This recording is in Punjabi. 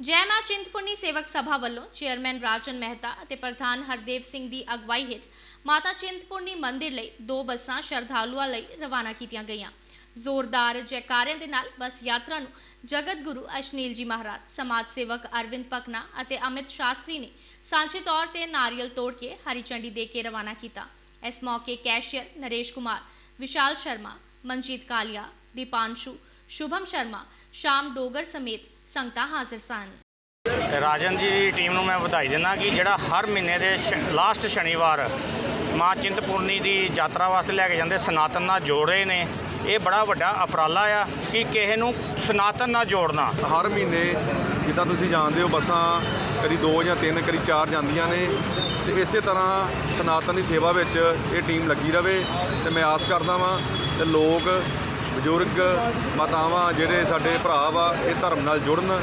ਜੈ ਮਾਂ ਚਿੰਤਪੁਰਨੀ ਸੇਵਕ ਸਭਾ ਵੱਲੋਂ ਚੇਅਰਮੈਨ ਰਾਜਨ ਮਹਿਤਾ ਅਤੇ ਪ੍ਰਧਾਨ ਹਰਦੇਵ ਸਿੰਘ ਦੀ ਅਗਵਾਈ ਹੇਠ ਮਾਤਾ ਚਿੰਤਪੁਰਨੀ ਮੰਦਿਰ ਲਈ ਦੋ ਬੱਸਾਂ ਸ਼ਰਧਾਲੂਆਂ ਲਈ ਰਵਾਨਾ ਕੀਤੀਆਂ ਗਈਆਂ। ਜ਼ੋਰਦਾਰ ਜੈਕਾਰਿਆਂ ਦੇ ਨਾਲ ਬੱਸ ਯਾਤਰਾ ਨੂੰ ਜਗਤ ਗੁਰੂ ਅਸ਼ਨੀਲ ਜੀ ਮਹਾਰਾਜ, ਸਮਾਜ ਸੇਵਕ ਅਰਵਿੰਦ ਪਕਨਾ ਅਤੇ ਅਮਿਤ ਸ਼ਾਸਤਰੀ ਨੇ ਸਾਂਝੇ ਤੌਰ ਤੇ ਨਾਰੀਅਲ ਤੋੜ ਕੇ ਹਰੀ ਝੰਡੀ ਦੇ ਕੇ ਰਵਾਨਾ ਕੀਤਾ। ਇਸ ਮੌਕੇ ਕੈਸ਼ੀਅਰ ਨਰੇਸ਼ ਕੁਮਾਰ, ਵਿਸ਼ਾਲ ਸ਼ਰਮਾ, ਮਨਜੀਤ ਕਾਲੀਆ, ਦੀਪਾਂਸ਼ੂ, ਸ਼ੁਭਮ ਸ਼ਰਮਾ, ਸ਼ਾਮ ਡੋਗਰ ਸਮੇਤ ਸੰਗਤਾਂ ਹਾਜ਼ਰ ਸਨ। ਰਾਜਨ ਜੀ ਦੀ ਟੀਮ ਨੂੰ ਮੈਂ ਵਧਾਈ ਦਿੰਦਾ ਕਿ ਜਿਹੜਾ ਹਰ ਮਹੀਨੇ ਦੇ ਲਾਸਟ ਸ਼ਨੀਵਾਰ ਮਾਂ ਚਿੰਤਪੁਰਨੀ ਦੀ ਯਾਤਰਾ ਵਾਸਤੇ ਲੈ ਕੇ ਜਾਂਦੇ ਸਨਾਤਨ ਨਾਲ ਜੋੜ ਰਹੇ ਨੇ ਇਹ ਬੜਾ ਵੱਡਾ ਉਪਰਾਲਾ ਆ ਕਿ ਕਿਸੇ ਨੂੰ ਸਨਾਤਨ ਨਾਲ ਜੋੜਨਾ। ਹਰ ਮਹੀਨੇ ਜਿੱਦਾਂ ਤੁਸੀਂ ਜਾਣਦੇ ਹੋ ਬੱਸਾਂ ਕਦੀ 2 ਜਾਂ 3 ਕਦੀ 4 ਜਾਂਦੀਆਂ ਨੇ ਤੇ ਇਸੇ ਤਰ੍ਹਾਂ ਸਨਾਤਨ ਦੀ ਸੇਵਾ ਵਿੱਚ ਇਹ ਟੀਮ ਲੱਗੀ ਰਵੇ ਤੇ ਮੈਂ ਆਸ ਕਰਦਾ ਵਾਂ ਤੇ ਲੋਕ ਬਜ਼ੁਰਗ ਮਾਤਾਵਾਂ ਜਿਹੜੇ ਸਾਡੇ ਭਰਾ ਵਾ ਇਹ ਧਰਮ ਨਾਲ ਜੁੜਨ।